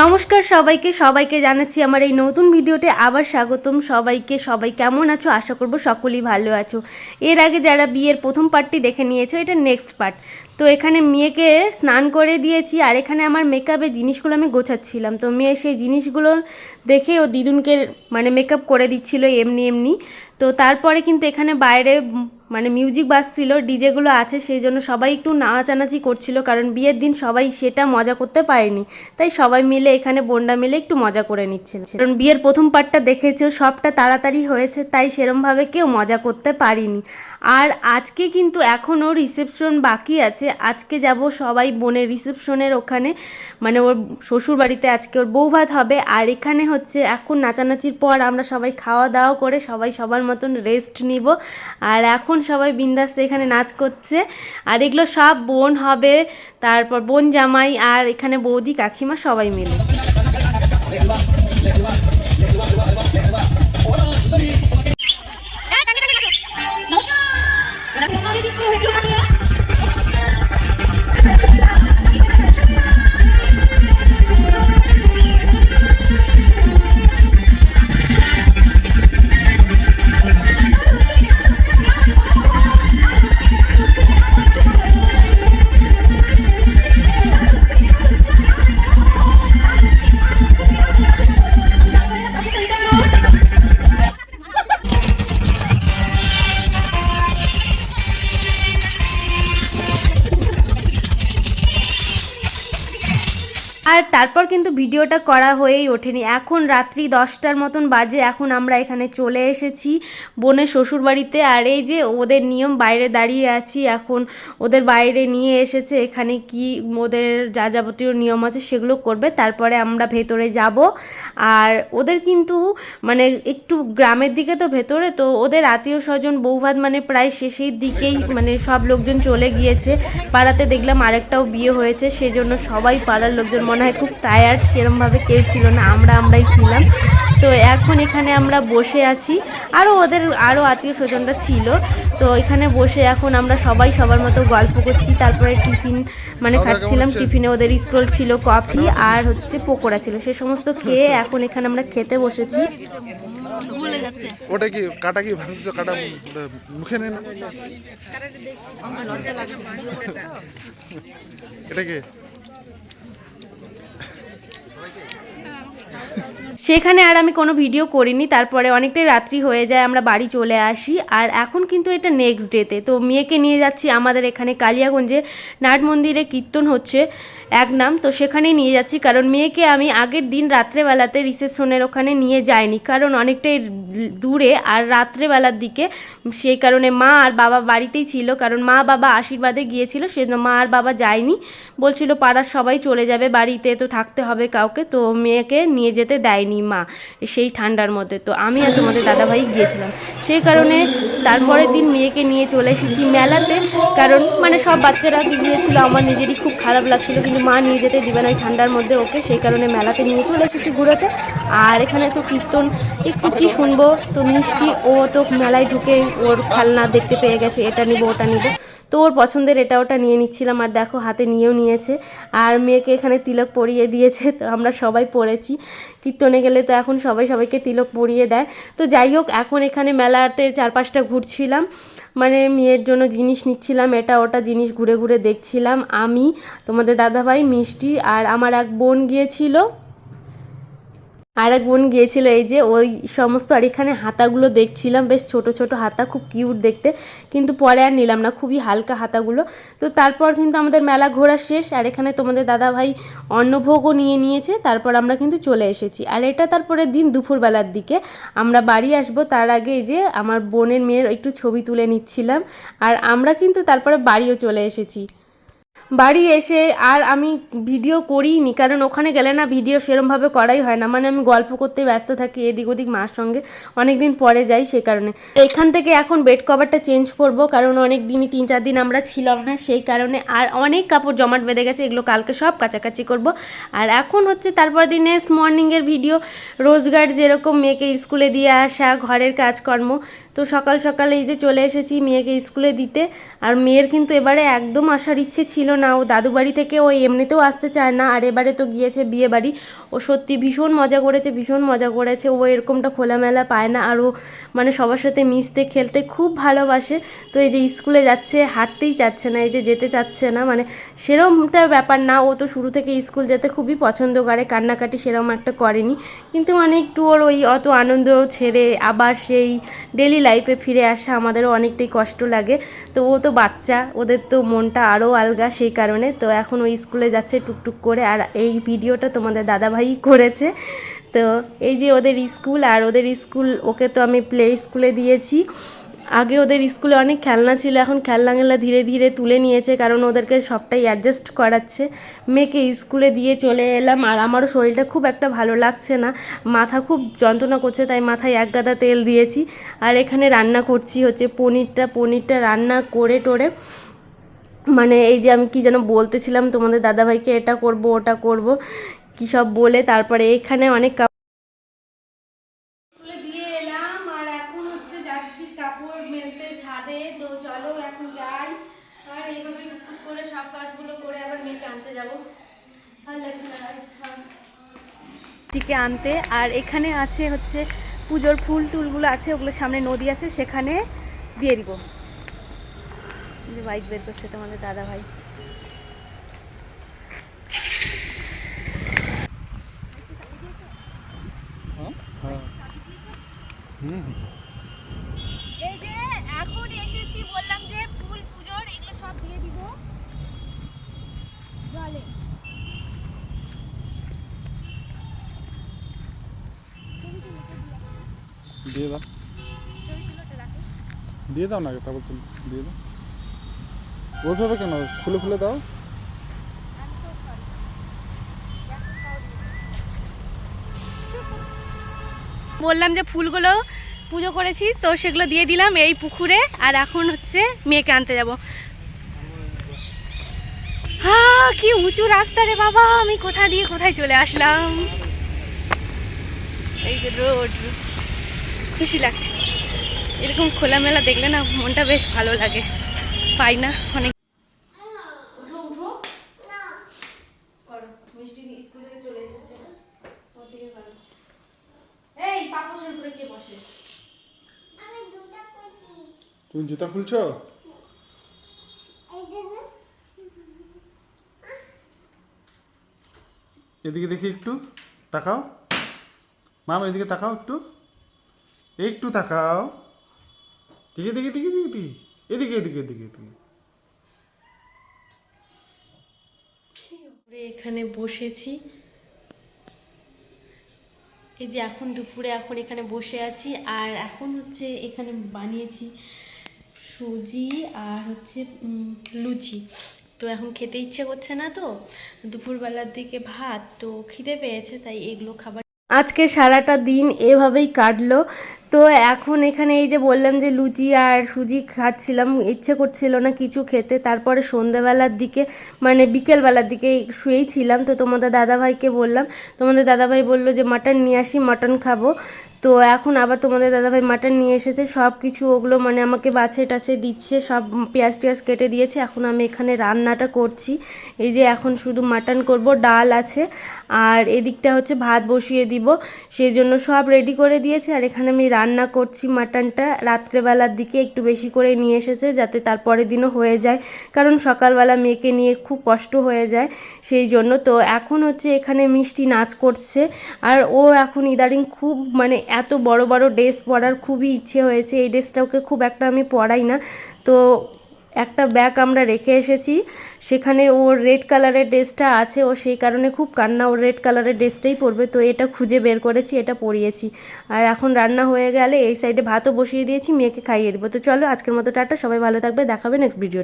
নমস্কার সবাইকে সবাইকে জানাচ্ছি আমার এই নতুন ভিডিওতে আবার স্বাগতম। সবাইকে, সবাই কেমন আছো? আশা করব সকলেই ভালো আছো। এর আগে যারা বিয়ের প্রথম পার্টটি দেখে নিয়েছো, এটা নেক্সট পার্ট তো এখানে মেয়েকে স্নান করে দিয়েছি, আর এখানে আমার মেকআপের জিনিসগুলো আমি গোছাচ্ছিলাম। তো মেয়ে সেই জিনিসগুলো দেখে ও দিদুনকে মানে মেকআপ করে দিচ্ছিল এমনি এমনি। তো তারপরে কিন্তু এখানে বাইরে মানে মিউজিক বাজছিল ডিজেগুলো আছে, সেই জন্য সবাই একটু নাচানাচি করছিল, কারণ বিয়ের দিন সবাই সেটা মজা করতে পারেনি। তাই সবাই মিলে এখানে বোনরা মিলে একটু মজা করে নিচ্ছিল। কারণ বিয়ের প্রথম পার্টটা দেখেছ, সবটা তাড়াতাড়ি হয়েছে, তাই সেরমভাবে কেউ মজা করতে পারিনি। আর আজকে কিন্তু এখনও রিসেপশন বাকি আছে, আজকে যাব সবাই বোনের রিসেপশনের ওখানে মানে ওর শ্বশুর বাড়িতে আজকে ওর বউ ভাত হবে, আর এখানে হচ্ছে এখন নাচানাচির পর আমরা সবাই খাওয়া দাওয়া করে সবাই সবার মতন রেস্ট নিব। আর এখন সবাই বিন্দাস এখানে নাচ করছে। আর এগুলো সব বোন হবে, তারপর বোন জামাই আর এখানে বৌদি, কাকিমা সবাই মিলে। আর তারপর কিন্তু ভিডিওটা করা হয়েই ওঠেনি। এখন রাত্রি দশটার মতন বাজে, এখন আমরা এখানে চলে এসেছি বোনের শ্বশুর বাড়িতে আর এই যে ওদের নিয়ম, বাইরে দাঁড়িয়ে আছি, এখন ওদের বাইরে নিয়ে এসেছে, এখানে কি ওদের যা যাবতীয় নিয়ম আছে সেগুলো করবে, তারপরে আমরা ভেতরে যাব। আর ওদের কিন্তু মানে একটু গ্রামের দিকে তো ভেতরে, তো ওদের আত্মীয় স্বজন, বৌভাত মানে প্রায় শেষের দিকেই মানে সব লোকজন চলে গিয়েছে। পাড়াতে দেখলাম আরেকটাও বিয়ে হয়েছে, সেজন্য সবাই পাড়ার লোকজন মনে হয় খুব টায়ার্ড সেরমভাবে কেউ ছিল না আমরা আমরাই ছিলাম। তো এখন এখানে আমরা বসে আছি। আরও ওদের আরও আত্মীয় স্বজনরা ছিল। তো এখানে বসে এখন আমরা সবাই সবার মতো গল্প করছি। তারপরে টিফিন মানে খাচ্ছিলাম। টিফিনে ওদের স্টল ছিল কফি আর হচ্ছে পকোড়া ছিল। সে সমস্ত খেয়ে এখন এখানে আমরা খেতে বসেছি। ওটা কি কাটা কি ভাঙছো? কাটা মুখে নেই না? এটা কি? Thank you. সেখানে আর আমি কোনো ভিডিও করিনি, তারপরে অনেকটাই রাত্রি হয়ে যায়, আমরা বাড়ি চলে আসি। আর এখন কিন্তু এটা নেক্সট ডেতে তো। মেয়েকে নিয়ে যাচ্ছি আমাদের এখানে কালিয়াগঞ্জে, নাট মন্দিরে কীর্তন হচ্ছে এক নাম। তো সেখানেই নিয়ে যাচ্ছি, কারণ মেয়েকে আমি আগের দিন রাত্রেবেলাতে রিসেপশনের ওখানে নিয়ে যাইনি, কারণ অনেকটাই দূরে। আর রাত্রেবেলার দিকে সেই কারণে মা আর বাবা বাড়িতেই ছিল, কারণ মা বাবা আশীর্বাদে গিয়েছিল, সেজন্য মা আর বাবা যায়নি। বলছিল পাড়ার সবাই চলে যাবে বাড়িতে, তো থাকতে হবে কাউকে। তো মেয়েকে নিয়ে যেতে দেয়নি। মা, সেই ঠান্ডার মধ্যে। তো আমি আর তোমাদের দাদাভাই গিয়েছিলাম। সেই কারণে তারপরের দিন মেয়েকে নিয়ে চলে এসেছি মেলাতে। কারণ মানে সব বাচ্চারা গিয়েছিল, আমার নিজেরই খুব খারাপ লাগছিল, কিন্তু মা নিয়ে যেতে দিবে না ঠান্ডার মধ্যে ওকে। সেই কারণে মেলাতে নিয়ে চলে এসেছি ঘুরোতে। আর এখানে তো কীর্তন, একটু কি শুনব? তো মিষ্টি, ও তো মেলায় ঢুকে ওর খেলনা দেখতে পেয়ে গেছে, এটা নিব, ওটা নিব। তো ওর পছন্দের এটা ওটা নিয়ে নিচ্ছিলাম আর দেখো হাতে নিয়েও নিয়েছে। আর মেয়েকে এখানে তিলক পরিয়ে দিয়েছে, তো আমরা সবাই পড়েছি। কীর্তনে গেলে তো এখন সবাই সবাইকে তিলক পরিয়ে দেয়। তো যাই হোক, এখন এখানে মেলাতে চারপাশটা ঘুরছিলাম। মানে মেয়ের জন্য জিনিস নিচ্ছিলাম, এটা ওটা জিনিস ঘুরে ঘুরে দেখছিলাম। আমি, তোমাদের দাদাভাই, মিষ্টি আর আমার এক বোন গিয়েছিল। আর এক বোন গিয়েছিল এই যে, ওই সমস্ত আর এখানে হাতাগুলো দেখছিলাম। বেশ ছোট ছোট হাতা, খুব কিউট দেখতে। কিন্তু পরে আর নিলাম না, খুবই হালকা হাতাগুলো। তো তারপর কিন্তু আমাদের মেলা ঘোরা শেষ, আর এখানে তোমাদের দাদা ভাই অন্নভোগও নিয়ে নিয়েছে। তারপর আমরা কিন্তু চলে এসেছি। আর এটা তারপরে দিন দুপুরবেলার দিকে। আমরা বাড়ি আসব তার আগে এই যে আমার বোনের মেয়ের একটু ছবি তুলে নিচ্ছিলাম। আর আমরা কিন্তু তারপরে বাড়িও চলে এসেছি। বাড়ি এসে আর আমি ভিডিও করিনি কারণ ওখানে গেলে না ভিডিও সেরমভাবে করাই হয় না। মানে আমি গল্প করতে ব্যস্ত থাকি এদিক ওদিক মার সঙ্গে। অনেক দিন পরে যাই সে কারণে। এখান থেকে এখন বেড কভারটা চেঞ্জ করব, কারণ অনেক দিনই তিন চার দিন আমরা ছিলাম না, সেই কারণে আর অনেক কাপড় জমাট বেঁধে গেছে, এগুলো কালকে সব কাছাকাছি করব। আর এখন হচ্ছে তারপর দিনে মর্নিংয়ের ভিডিও রোজগার যেরকম মেয়েকে স্কুলে দিয়ে আসা, ঘরের কাজকর্ম তো সকাল সকাল এই যে চলে এসেছি মেয়েকে স্কুলে দিতে। আর মেয়ের কিন্তু এবারে একদম আসার ইচ্ছে ছিল না। ও দাদু বাড়ি থেকে ও এমনিতেও আসতে চায় না। আর এবারে তো গিয়েছে বিয়ে বাড়ি। ও সত্যি ভীষণ মজা করেছে, ভীষণ মজা করেছে। ও এরকমটা খোলামেলা পায় না। আর ও মানে সবার সাথে মিশতে, খেলতে খুব ভালোবাসে। তো এই যে স্কুলে যাচ্ছে, হাঁটতেই চাচ্ছে না, এই যে যেতে চাচ্ছে না। মানে সেরমটা ব্যাপার না। ও তো শুরু থেকে স্কুল যেতে খুবই পছন্দ করে। কান্নাকাটি সেরকম একটা করেনি। কিন্তু মানে একটু ওর ওই অত আনন্দ ছেড়ে আবার সেই ডেলি লাইফে ফিরে আসা আমাদেরও অনেকটাই কষ্ট লাগে। তো ও তো বাচ্চা, ওদের তো মনটা আরও আলগা সেই কারণে। তো এখন ওই স্কুলে যাচ্ছে টুকটুক করে আর এই ভিডিওটা তোমাদের দাদাভাই করেছে। তো এই যে ওদের স্কুল আর ওদের স্কুল ওকে তো আমি প্লে স্কুলে দিয়েছি। আগে ওদের স্কুলে অনেক খেলনা ছিল, এখন খেলনাগুলো ধীরে ধীরে তুলে নিয়েছে, কারণ ওদেরকে সবটাই অ্যাডজাস্ট করাচ্ছে। মেয়েকে স্কুলে দিয়ে চলে এলাম, আর আমারও শরীরটা খুব একটা ভালো লাগছে না। মাথা খুব যন্ত্রণা করছে, তাই মাথায় এক গাদা তেল দিয়েছি। আর এখানে রান্না করছি, হচ্ছে পনিরটা পনিরটা রান্না করে টোরে। মানে এই যে আমি কি যেন বলতেছিলাম তোমাদের দাদাভাইকে, এটা করব, ওটা করব, কি সব বলে, তারপরে এখানে অনেক কাপ- স্কুলে দিয়ে এলাম আর এখন হচ্ছে যাচ্ছি কাপড় মেলতে ছাদে তো চলো এখন যাই আর এইভাবে টুকটুক করে সব কাজগুলো করে আবার মেয়েকে আনতে যাব। না টিকে আনতে। আর এখানে আছে হচ্ছে পুজোর ফুল টুলগুলো আছে, ওগুলো সামনে নদী আছে, সেখানে দিয়ে দিব। বাইক বের করছে তোমাদের দাদা ভাই হ্যাঁ এই যে এখন এসেছি বললাম যে ফুল পুজোর এগুলো সব দিয়ে দিব জলে দিয়ে দাও। দিয়ে দাও না তারপর তুলছি, দিয়ে দাও। ওইভাবে কেন? খুলে খুলে দাও। বললাম যে ফুলগুলো পুজো করেছি তো সেগুলো দিয়ে দিলাম এই পুকুরে, আর এখন হচ্ছে মেয়েকে আনতে যাব। হ্যাঁ কি উঁচু রাস্তা রে বাবা, আমি কোথা দিয়ে কোথায় চলে আসলাম? এই যে রোড। খুশি লাগছে। এরকম খোলামেলা দেখলে না মনটা বেশ ভালো লাগে। পাই না অনেক। তুমি জুতা খুলছো? এদিকে দেখি একটু তাকাও। মাম এদিকে তাকাও একটু। একটু তাকাও। দেখি দেখি দেখি দেখি দেখি এদিকে এদিকে এদিকে এদিকে। এখানে বসেছি। এই যে এখন দুপুরে এখন এখানে বসে আছি। আর এখন হচ্ছে এখানে বানিয়েছি সুজি আর হচ্ছে লুচি। তো এখন খেতে ইচ্ছে করছে না তো? দুপুরবেলার দিকে ভাত তো খিদে পেয়েছে তাই এগুলো খাবার আজকে সারাটা দিন এভাবেই কাটলো। তো এখন এখানে এই যে বললাম যে লুচি আর সুজি খাচ্ছিলাম, ইচ্ছে করছিল না কিছু খেতে। তারপরে সন্ধ্যাবেলার দিকে মানে বিকেলবেলার দিকে শুয়েই ছিলাম। তো তোমাদের দাদাভাইকে বললাম, তোমাদের দাদাভাই বলল যে মাটন নিয়ে আসি, মাটন খাব। তো এখন আবার তোমাদের দাদাভাই মাটন নিয়ে এসেছে সব কিছু ওগুলো মানে আমাকে বাছে টাছে দিচ্ছে, সব পেঁয়াজ টিয়াজ কেটে দিয়েছে। এখন আমি এখানে রান্নাটা করছি। এই যে এখন শুধু মাটন করব, ডাল আছে, আর এদিকটা হচ্ছে ভাত বসিয়ে দিব। সেই জন্য সব রেডি করে দিয়েছে, আর এখানে আমি রান্না করছি মাটনটা, রাত্রেবেলার দিকে একটু বেশি করে নিয়ে এসেছে যাতে তারপরের দিনও হয়ে যায়। কারণ সকালবেলা মেয়েকে নিয়ে খুব কষ্ট হয়ে যায় সেই জন্য। তো এখন হচ্ছে এখানে মিষ্টি নাচ করছে। আর ও এখন ইদারিং খুব মানে এত বড় বড় ড্রেস পরার খুবই ইচ্ছে হয়েছে। এই ড্রেসটা ওকে খুব একটা আমি পরাই না। তো একটা ব্যাগ আমরা রেখে এসেছি। সেখানে ওর রেড কালারের ড্রেসটা আছে, ও সেই কারণে খুব কান্না, ওর রেড কালারের ড্রেসটাই পরবে। তো এটা খুঁজে বের করেছি, এটা পরিয়েছি। আর এখন রান্না হয়ে গেলে এই সাইডে ভাতও বসিয়ে দিয়েছি, মেয়েকে খাইয়ে দেবো। তো চলো আজকের মতো টাটা, সবাই ভালো থাকবে, দেখাবে নেক্সট ভিডিও